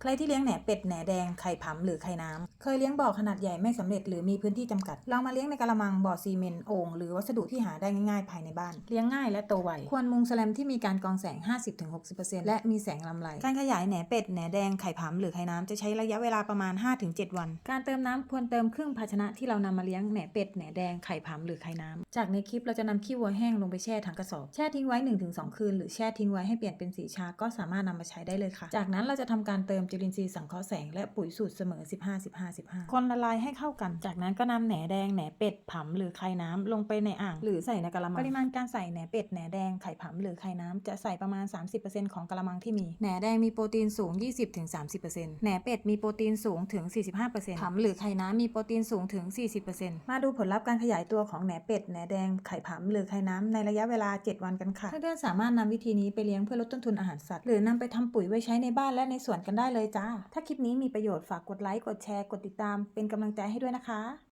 ใครที่เลี้ยงแหนเป็ดแหนแดงไข่ผำหรือไข่น้ำเคยเลี้ยงบ่อขนาดใหญ่ไม่สำเร็จหรือมีพื้นที่จำกัดลองมาเลี้ยงในกระมังบ่อซีเมนต์โอ่งหรือวัสดุที่หาได้ง่ายๆ ภายในบ้าน เลี้ยงง่ายและโตไว ควรมุงแสแลมที่มีการกรองแสง 50-60%และมีแสงลำไรการขยายแหนเป็ดแหนแดงไข่ผำหรือไข่น้ำจะใช้ระยะเวลาประมาณ 5-7 วัน การเติมน้ำควรเติมครึ่งภาชนะที่เรานำมาเลี้ยงแหนเป็ดแหนแดงไข่ผำหรือไข่น้ำจากในคลิปเราจะนำขี้วัวแห้งลงไปแช่ถังกระสอบแช่ทิ้งไว้ 1-2 คืน หรือแช่ทิ้งไว้ให้เปลี่ยนเป็นสีชาก็สามารถนำมาใช้ได้เลยค่ะ จากนั้นเราจะทำการเติมจุลินทรีย์สังเคราะห์แสงและปุ๋ยสูตรเสมอ 15-15-15 คนละลายให้เข้ากัน จากนั้นก็นำแหนแดงแหนเป็ดผำหรือไข่น้ำลงไปในอ่าง หรือใส่ในกระมัง ปริมาณการใส่แหนเป็ดแหนแดงไข่ผำหรือไข่น้ำจะใส่ประมาณ 30%ของกระมังที่มี แหนแดงมีโปรตีนสูง 20-30%แหนเป็ดมีโปรตีนสูงถึง 45%ผำหรือไข่น้ำมีโปรตีนสูงถึง 40%มาดูผลลัพธ์การขยายตัวของแหนเป็ดแหนแดงไข่ผำหรือไข่น้ำในระยะเวลา 7 วันกันค่ะเพื่อนๆสามารถนำวิธีนี้ไปเลี้ยงเพื่อลดต้นทุนอาหารสัตว์หรือนำไปทำปุ๋ยไว้ใช้ในบ้านและในสวนกันได้เลยจ้า ถ้าคลิปนี้มีประโยชน์ฝากกดไลค์ กดแชร์ กดติดตาม เป็นกำลังใจให้ด้วยนะคะ